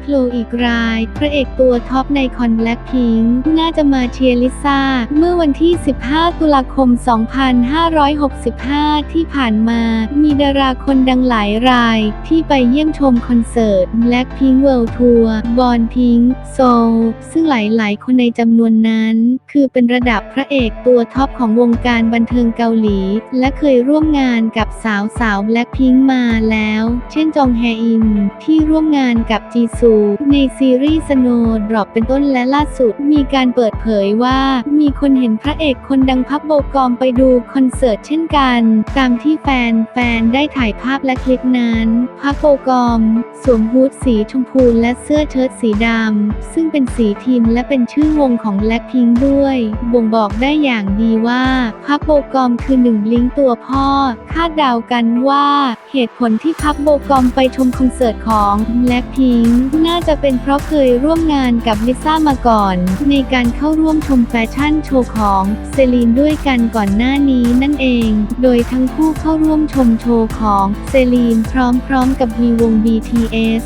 โผล่อีกราย พระเอกตัวท็อปในคอนแบล็คพิงน่าจะมาเชียร์ลิซ่า เมื่อวันที่ 15 ตุลาคม 2565 ที่ผ่านมา มีดาราคนดังหลายราย ที่ไปเยี่ยมชมคอนเสิร์ต Blackpink World Tour บอนพิงโซซึ่งหลายๆ คนในจำนวนนั้น คือเป็นระดับพระเอกตัวท็อปของวงการบันเทิงเกาหลี และเคยร่วมงานกับสาวสาว Blackpink มาแล้ว เช่นจองแฮอิน ที่ร่วมงานกับจีซูในซีรีส์ Snow Drop เป็นต้นและล่าสุด มีการเปิดเผยว่า มีคนเห็นพระเอกคนดังพับโบกอมไปดูคอนเสิร์ตเช่นกัน ตามที่แฟนแฟนๆได้ถ่ายภาพและคลิปนั้นพับโบกอม สวมฮูดสีชมพูและเสื้อเชิ้ตสีดำซึ่งเป็นสีทีมและเป็นชื่อวงของ Blackpink ด้วย บ่งบอกได้อย่างดีว่าพับโบกอมคือหนึ่งลิงตัวพ่อ คาดเดากันว่า เหตุผลที่พับโบกอมไปชมคอนเสิร์ตของ Blackpink น่าจะเป็นเพราะเคยร่วมงานกับลิซ่ามาก่อน ในการเข้าร่วมชมแฟชั่นโชว์ของเซลีนด้วยกันก่อนหน้านี้นั่นเอง โดยทั้งคู่เข้าร่วมชมโชว์ของเซลีนพร้อมๆกับมีวง BTS